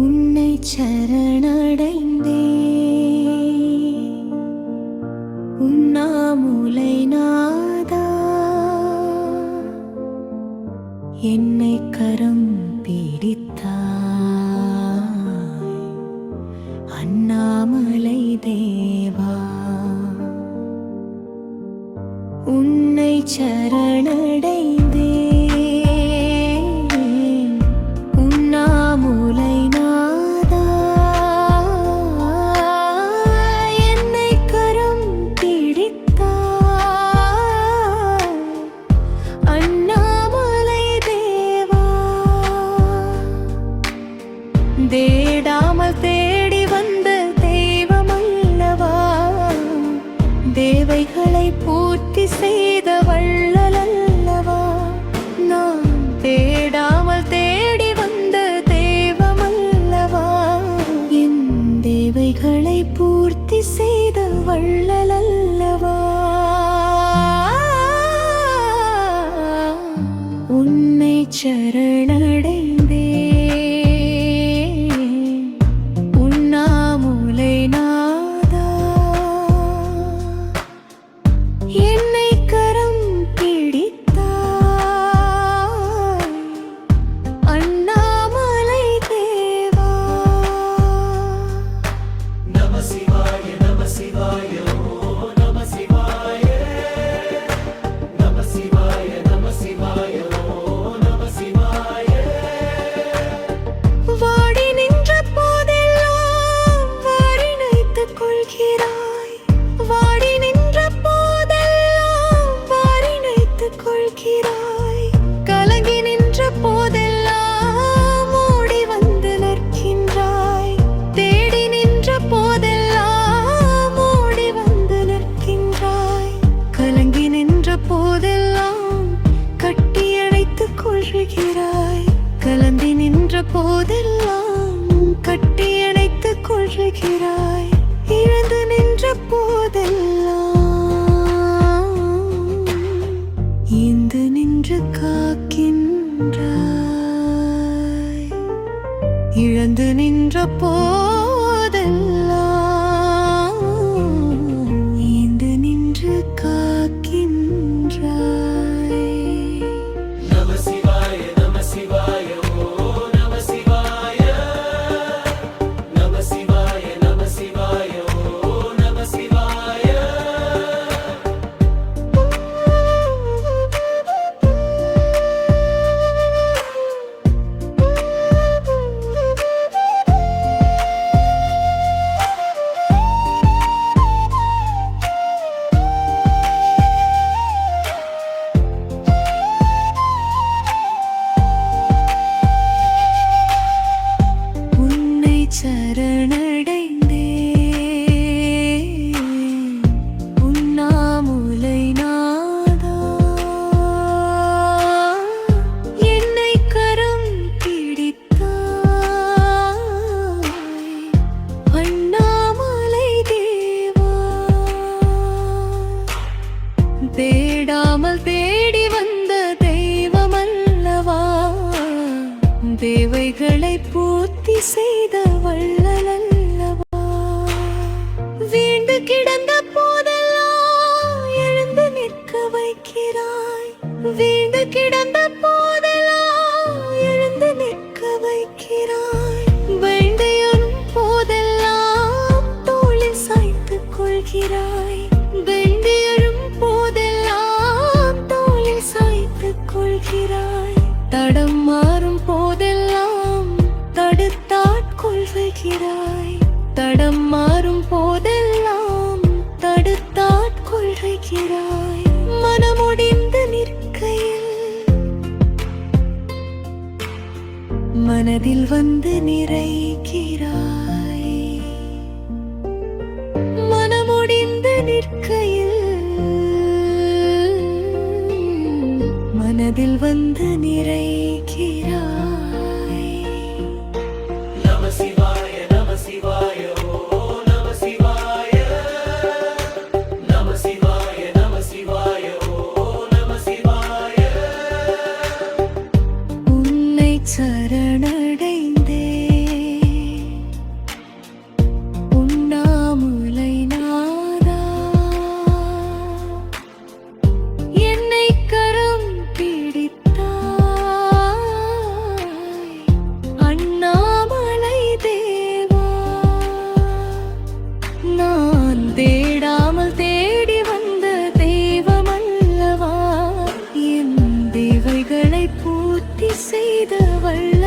உன்னை சரணடைந்தே உன்னாமுலை நாதா. என்னை கரம் பிடித்தாய். அண்ணாமலை தேவா. உன்னை சரணடை பூர்த்தி செய்த வள்ளலல்லவா? நாம் தேடாமல் தேடி வந்த தெய்வமல்லவா என் தேவைகளை பூர்த்தி செய்த வள்ளலல்லவா? கொள்கிறாய். வாடி நின்ற போதெல்லாம் வாரி நினைத்துக் கொள்கிறாய். கலங்கி நின்ற போதெல்லாம் ஓடி வந்து நிற்கின்றாய். தேடி நின்ற போதெல்லாம் ஓடி வந்து நிற்கின்றாய். கலங்கி நின்ற போதெல்லாம் கட்டி அணைத்துக் கொள்கிறாய். கலந்தி நின்ற போதெல்லாம் கட்டி அணைத்துக் கொள்கிறாய். போதெல்லாம் இந்து நின்று காக்கின்றாய். இழந்து நின்ற போதெல்லாம் இந்து நின்று காக்கின்றாய். தேடாமல் தேடி வந்த தெய்வமல்லவா? தேவைகளை பூர்த்தி செய்த வள்ளலல்லவா? வீண்டு கிடந்த போதெல்லாம் எழுந்து நிற்க வைக்கிறாய். வீண்டு கிடந்த போதெல்லாம் எழுந்து நிற்க வைக்கிறாய். வேண்டையனும் போதெல்லாம் தோளில் சாய்த்துக் கொள்கிறாய். மாறும் போதெல்லாம் தடுத்தாட்கொள்கிறாய் தடம் மாறும் போதெல்லாம் தடுத்தாட்கொள்கிறாய் மனமுடிந்து நிற்கையில் மனதில் வந்து நிறைக்கிறாய் மனமுடிந்து நிற்கையில் மனதில் வந்து நிறைக்கிறார் செய்தவள்